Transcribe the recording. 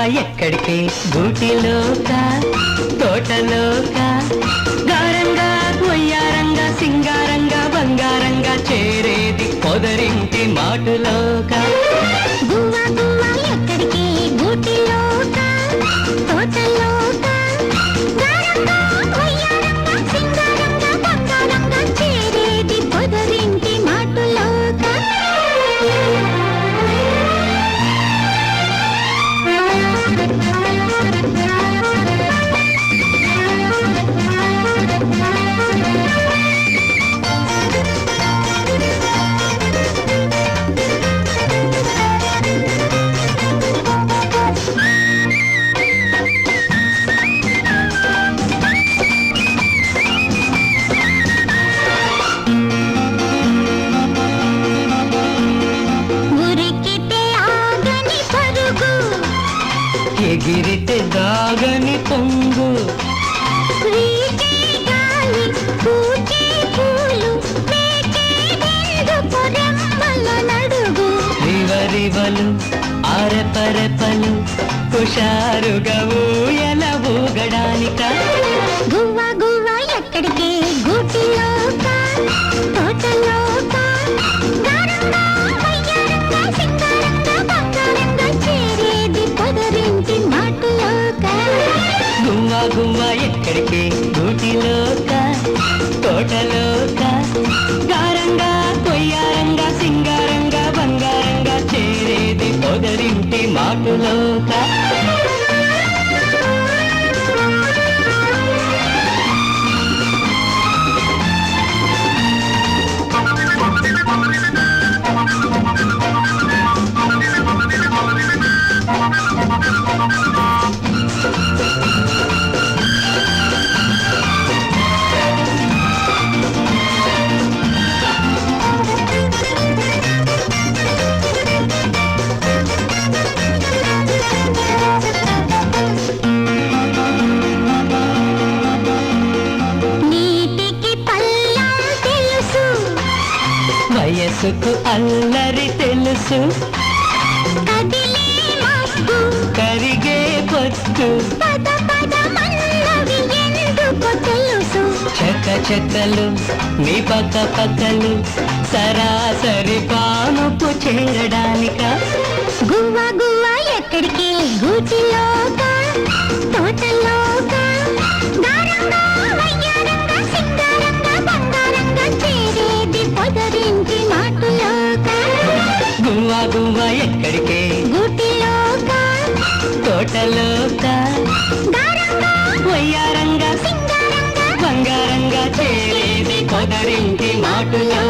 ఎక్కడికి? గూటిలోక తోటలోక? గారంగా కొయ్యారంగా సింగారంగా బంగారంగా చేరేది పొదరింటి మాటలో. దాగని పొంగు. రివరివలు ఆరెపరెపలు హుషారుగా ఊయల ఊగడానిక? గువ్వ ఎక్కడికి? ఊటిలోక తోటలోక? గారంగా కొయ్యారంగా సింగారంగా బంగారంగా చేరేది పొదరింటి మాటలోక? వయసుకు అల్లరి తెలుసు. కరిగే పొత్తు. చెక్క చెక్కలు మీ పక్క పక్కలు సరాసరి పానుపు చేరడానిక. గువ్వ గువ్వ ఎక్కడికి తోటలోక. వయ్యారంగా బంగారంగా చేరేది పొదరింటి మాటులో